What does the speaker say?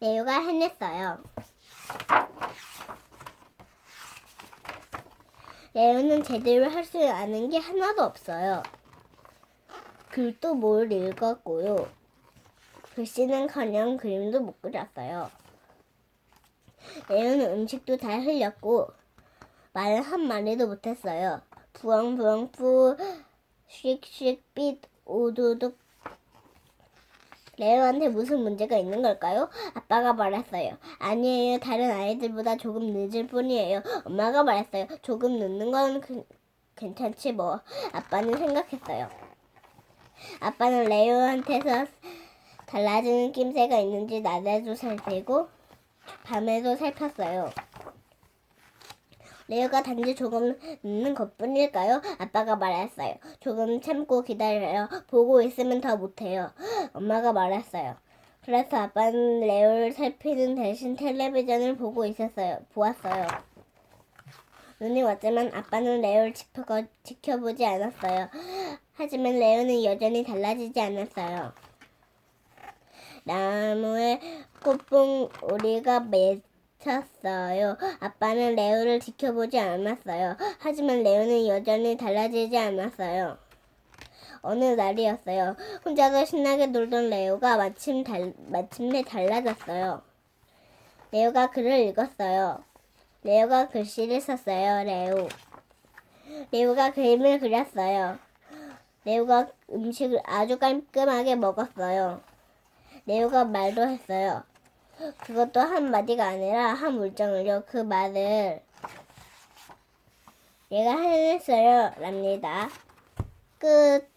레오가 해냈어요. 레오는 제대로 할 수 아는 게 하나도 없어요. 글도 못 읽었고요. 글씨는커녕 그림도 못 그렸어요. 레오는 음식도 다 흘렸고 말은 한 마디도 못했어요. 부엉부엉 뿌 씩씩 빛 오도독 레오한테 무슨 문제가 있는 걸까요? 아빠가 말했어요. 아니에요. 다른 아이들보다 조금 늦을 뿐이에요. 엄마가 말했어요. 조금 늦는 건 그- 괜찮지 뭐. 아빠는 생각했어요. 아빠는 레오한테서 달라지는 낌새가 있는지 낮에도 살피고 밤에도 살폈어요. 레오가 단지 조금 늦는 것뿐일까요? 아빠가 말했어요. 조금 참고 기다려요. 보고 있으면 더 못해요. 엄마가 말했어요. 그래서 아빠는 레오를 살피는 대신 텔레비전을 보고 있었어요. 보았어요. 눈이 왔지만 아빠는 레오를 지켜, 지켜보지 않았어요. 하지만 레오는 여전히 달라지지 않았어요. 나무에 꽃봉 오리가 맺 혔어요. 아빠는 레오를 지켜보지 않았어요. 하지만 레오는 여전히 달라지지 않았어요. 어느 날이었어요. 혼자서 신나게 놀던 레오가 마침 달, 마침내 달라졌어요. 레오가 글을 읽었어요. 레오가 글씨를 썼어요. 레오. 레오가 그림을 그렸어요. 레오가 음식을 아주 깔끔하게 먹었어요. 레오가 말도 했어요. 그것도 한 마디가 아니라 한 물정을요. 그 말을 얘가 해냈어요. 랍니다. 끝.